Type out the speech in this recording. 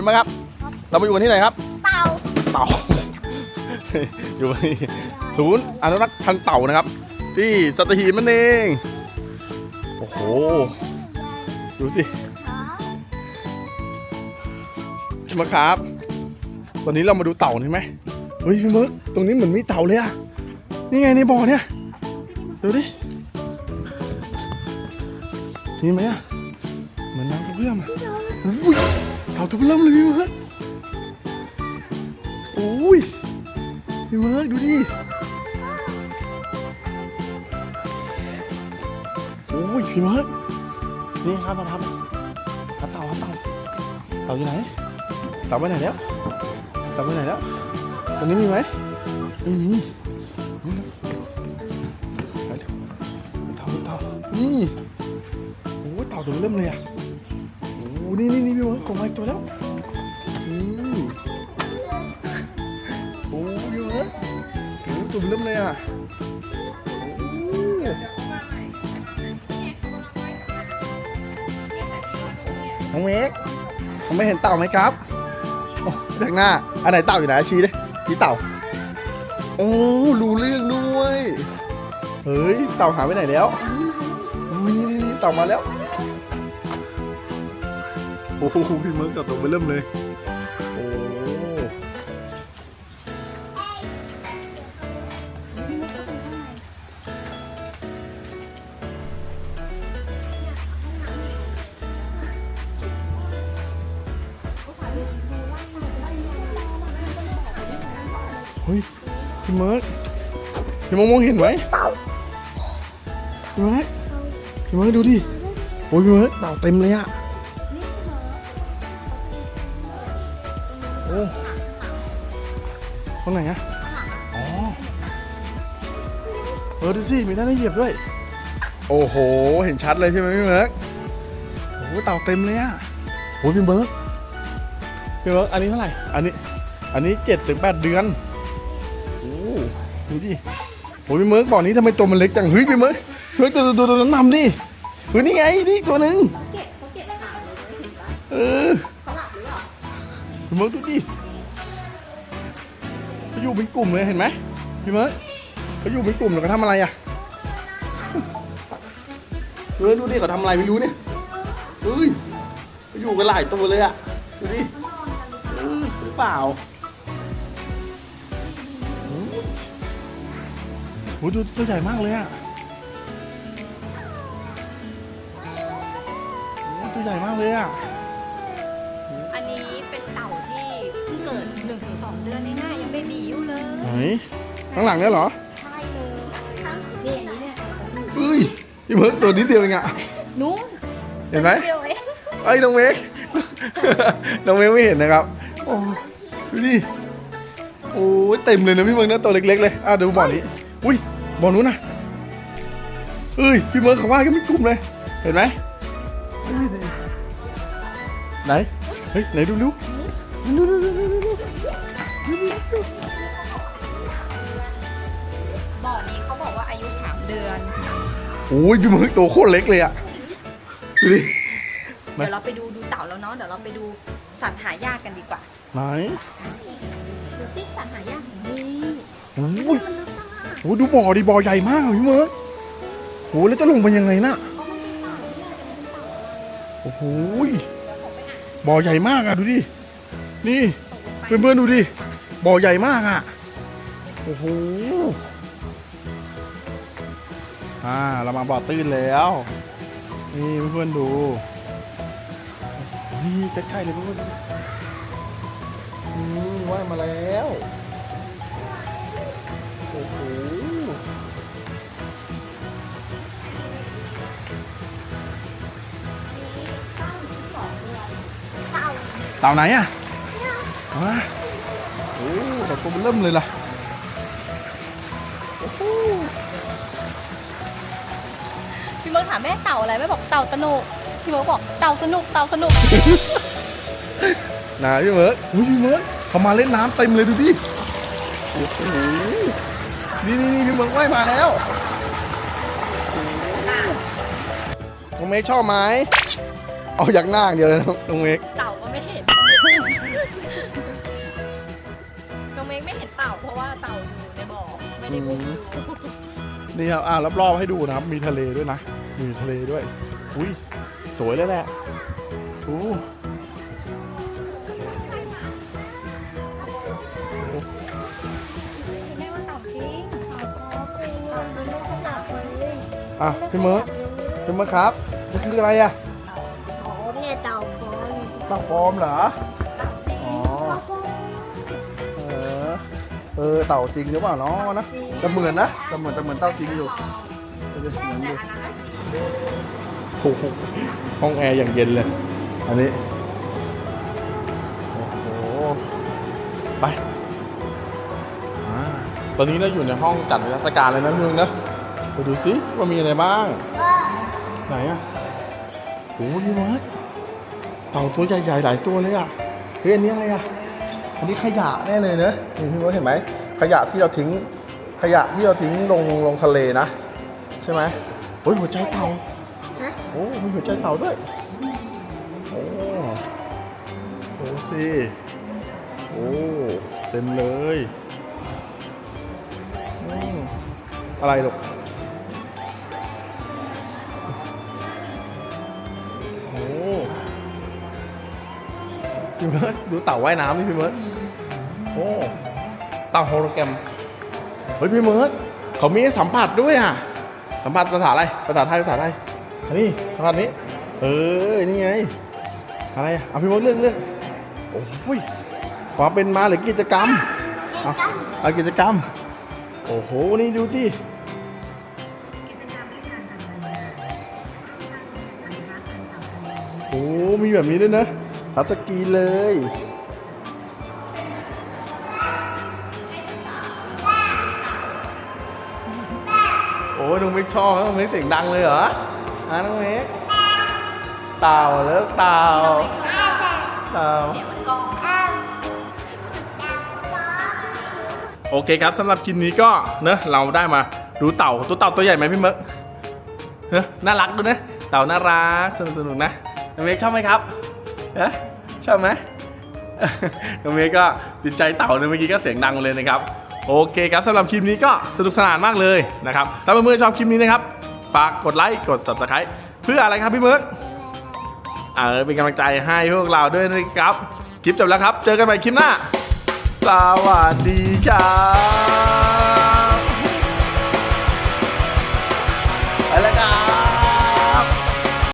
เป็นไหมครับ เรามาอยู่กันที่ไหนครับ เต่าเต่า อยู่ที่ศูนย์อนุรักษ์พันธุ์เต่านะครับ ที่สัตหีบนั่นเอง โอ้โห ดูสิพี่มะครับ ตอนนี้เรามาดูเต่าใช่ไหมเฮ้ยพี่มึกตรงนี้เหมือนมีเต่าเลยอะนี่ไงในบ่อเนี่ย ดูดิมีไหมอะเหมือนน้ำกระเพื่อมอะอุ้ย เต่าตัวเริ่มเลยพี่มึกโอ้ยพี่มึกดูดิโอ้ยพี่มึกนี่ครับมาทำหาเต่าหาเต่าเต่าอยู่ไหนเต่าไปไหนแล้วเต่าไปไหนแล้วตรงนี้มีไหมไม่มีนี่นะไปเต่าเต่านี่โอ้เต่าตัวเริ่มเลยอะ นี่นี่นี่พี่มึงกงมาอีกตัวแล้วนี่โอ้พี่มึงโอ้ตัวเริ่มเลยอะโอ้น้องเมกผมไม่เห็นเต่าไหมครับโอ้แดงหน้า อันไหนเต่าอยู่ไหนชี้ดิชี้เต่า โอ้รู้เรื่องด้วย เฮ้ย เต่าหายไปไหนแล้วนี่เต่ามาแล้ว โอ้โหพี่เมิร์กกับตัวไปเริ่มเลย โอ้เฮ้ยพี่เมิร์กพี่มิร์กมองเห็นไหมพี่เมิร์กพี่เมิร์กดูดิ โอ้ยพี่เมิร์กเต่าเต็มเลยอะ ตรงไหนอะอ๋อ เออดูสิมีท่านให้เหยียบด้วย โอ้โห เห็นชัดเลยใช่ไหมพี่เมิร์กโอ้โหเต่าเต็มเลยอะโอ้ยพี่เมิร์กพี่เมิร์กอันนี้เท่าไหร่ อันนี้ อันนี้เจ็ดถึงแปดเดือน โอ้ดูดิโอ้ยพี่เมิร์กบอกนี้ทำไมตัวมันเล็กจัง เฮ้ยพี่เมิร์กช่วยตัวตัวตัวนั้นนำดิเฮ้ยนี่ไงนี่อีกตัวหนึ่งเก็บเขาเก็บขาเลยเห็นปะเออเขาหลับหรือเปล่าพี่เมิร์กดูดิ เขาอยู่เป็นกลุ่มเลยเห็นไหมพี่เมิร์เขาอยู่เป็นกลุ่มแล้วเขาทำอะไรอะเออดูดิเขาทำอะไรไม่รู้เนี่ยเฮ้ยเขาอยู่กันหลายตัวเลยอะดูดิเออหรือเปล่าโอ้โหดูตัวใหญ่มากเลยอะตัวใหญ่มากเลยอะอันนี้เป็นเต่าที่เพิ่งเกิด1-2เดือนง่ายๆยังเบ ข้างหลังเนี่ยเหรอใช่เลยนี่อันนี้เนี่ยเฮ้ยพี่เพิร์กตัวนิดเดียวเองอะนู้นเห็นไหมเดียวเองไอ้ยน้องเมกน้องเมกไม่เห็นนะครับโอ้ดูดิโอ้ยเต็มเลยนะพี่เมิร์กนะตัวเล็กๆเลยอะดูบ่อนี้อุ้ยบ่อนู้นนะเฮ้ยพี่เมิร์กเขาว่ากันเป็นกลุ่มเลย เห็นไหมเฮ้ยไหนเฮ้ยไหนดูดูดูดู เดือน โอ้ยพี่เมิร์กตัวโคตรเล็กเลยอะดูดิไหนเดี๋ยวเราไปดูดูเต่าแล้วเนาะ เดี๋ยวเราไปดูสัตว์หายากกันดีกว่า ไหนดูสิสัตว์หายากนี่โอ้ยโอ้ดูบ่อดิบ่อใหญ่มากอะพี่เมิร์กโหแล้วจะลงไปยังไงน่ะโอ้โหยบ่อใหญ่มากอะดูดิ นี่เพื่อนๆดูดิ บ่อใหญ่มากอะโอ้โห อ่าเรามาบ่อตื้นแล้ว นี่เพื่อนๆดู นี่ใกล้ๆเลยเพื่อนๆอืมว่ายมาแล้วโอ้โหเต่าไหนอะเอาโอ้แต่ตัวมันเริ่มเลยล่ะี่เบิร์กถามแม่เต่าอะไรแม่บอกเต่าสนุกพี่เบิร์กบอกเต่าสนุกเต่าสนุก นะพี่เมิร์กอุ้ยพี่เมิร์กเขามาเล่นน้ำเต็มเลยดูดินี่นี่นี่พี่เมิร์กว่ายมาแล้วตรงเมกชอบไหมเอาอยากหน้างเดียวเลยนะตรงเมกเต่าก็ไม่เห็นตรงเมฆไม่เห็นเต่าเพราะว่าเต่าอยู่ในบ่อไม่ได้มุดดู นี่ครับอ่ารอบๆให้ดูนะครับ มีทะเลด้วยนะ มีทะเลด้วย อุ้ย สวยเลยแหละโอ้แม่ว่าตอบจริงอะพี่เมิร์ดพี่เมิร์ดครับมันคืออะไรอะอ๋อเนี่ยเต่าปอนเต่าปลอมเหรออ๋อเออเออเต่าจริงหรือเปล่าเนาะนะแต่เหมือนนะแต่เหมือนแต่เหมือนเต่าจริงอยู่แต่ จะเหมือนอยู่โอ้โหห้องแอร์อย่างเย็นเลย อันนี้ โอ้โห ไปอ่าตอนนี้เราอยู่ในห้องจัดนิทรรศการเลยนะพี่มึงนะไปดูซิว่ามีอะไรบ้าง ไหนอะโอ้นี่มัดเต่าตัวใหญ่ๆหลายตัวเลยอะ เฮ้ยอันนี้อะไรอะ อันนี้ขยะแน่เลยเนอะนี่พี่มดเห็นไหม ขยะที่เราทิ้ง ขยะที่เราทิ้งลงลงทะเลนะ ช่ไหมโอ้ยหัวใจเต่าฮะโอ้มีหัวใจเต่าด้วย โอ้โหสิโอ้เต็มเลยอืมอะไรลูกโอ้พี่เบิร์ดดูเต่าว่ายน้ำนี่พี่เบิร์ดโอ้เต่าโฮโลแกรมเฮ้ยพี่เบิร์ดเขามีให้สัมผัสด้วยอะ สัมผัสภาษาอะไร ภาษาไทย ภาษาไทยอันนี้สัมผัสนี้ เออ นี่ไง อะไรอะเอาพี่เบิร์ดเลือกเลือกโอ้ยความเป็นมาหรือกิจกรรม เอาเอากิจกรรม โอ้โห นี่ดูที่โอ้มีแบบนี้ด้วยนะทับสกีเลย อ้ยน้องมิกชอบนะน้องมิกเสียงดังเลยเหรอฮะน้องมิกเต่าเลิกเต่าเต่าเสียมันก้องโอเคครับสำหรับคลิปนี้ก็เนอะเราได้มาดูเต่าตัวเต่าตัวใหญ่ไหมพี่เมิร์กเนอะน่ารักด้วยนะเต่าน่ารักสนุกสนุกนะน้องเมฆชอบไหมครับเอะชอบไหมน้องเมฆก็ติดใจเต่าเลยเมื่อกี้ก็เสียงดังเลยนะครับ โอเคครับสำหรับคลิปนี้ก็สนุกสนานมากเลยนะครับ ถ้าเพื่อนๆชอบคลิปนี้นะครับ ฝากกดไลค์กด subscribe เพื่ออะไรครับพี่เมิร์กเออเป็นกำลังใจให้พวกเราด้วยนะครับ คลิปจบแล้วครับ เจอกันใหม่คลิปหน้า สวัสดีครับ